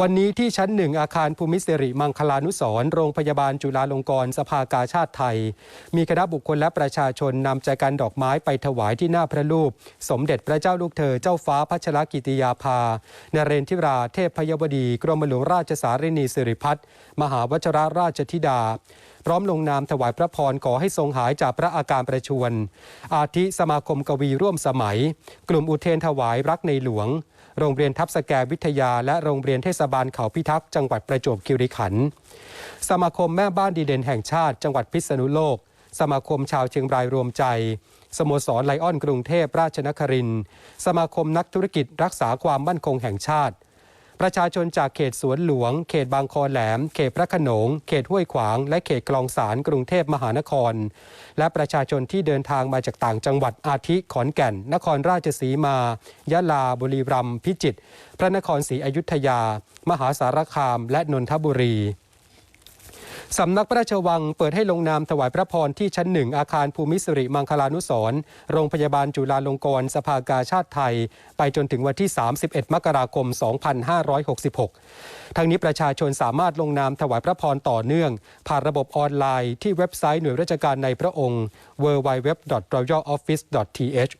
วันนี้ที่ชั้นหนึ่งอาคารภูมิสิริมังคลานุสรโรงพยาบาลจุฬาลงกรณ์สภากาชาติไทย มีคณะบุคคลและประชาชนนำใจกันดอกไม้ไปถวายที่หน้าพระรูป สมเด็จพระเจ้าลูกเธอเจ้าฟ้าพัชรกิติยาภานเรนทิราเทพพยวดี กรมหลวงราชสารินีสิริพัฒน์มหาวชรราชธิดาพร้อมลงนามถวายพระพรขอให้ทรงหายจากพระอาการประชวรอาทิสมาคมกวีร่วมสมัย กลุ่มอุเทนถวายรักในหลวง โรงเรียนทับสแกวิทยา และโรงเรียนเทศบาลเขาพิทักษ์จังหวัดประจวบคีรีขันธ์สมาคมแม่บ้านดีเด่นแห่งชาติ จังหวัดพิษณุโลก สมาคมชาวเชียงรายรวมใจสโมสรไลออนกรุงเทพราชนครินทร์สมาคมนักธุรกิจรักษาความมั่นคงแห่งชาติ ประชาชนจากเขตสวนหลวง เขตบางคอแหลม เขตพระขนง เขตห้วยขวาง และเขตคลองสารกรุงเทพมหานคร และประชาชนที่เดินทางมาจากต่างจังหวัดอาทิขอนแก่น นครราชสีมา ยะลา บุรีรัมย์พิจิตร พระนครศรีอยุธยา มหาสารคาม และนนทบุรี สำนักพระราชวังเปิดให้ลงนามถวายพระพรที่ชั้นหนึ่งอาคารภูมิสิริมังคลานุสรโรงพยาบาลจุฬาลงกรณ์สภากาชาติไทย ไปจนถึงวันที่ 31 มกราคม 2566 ทั้งนี้ประชาชนสามารถลงนามถวายพระพรต่อเนื่อง ผ่านระบบออนไลน์ที่เว็บไซต์หน่วยราชการในพระองค์ www.royaloffice.th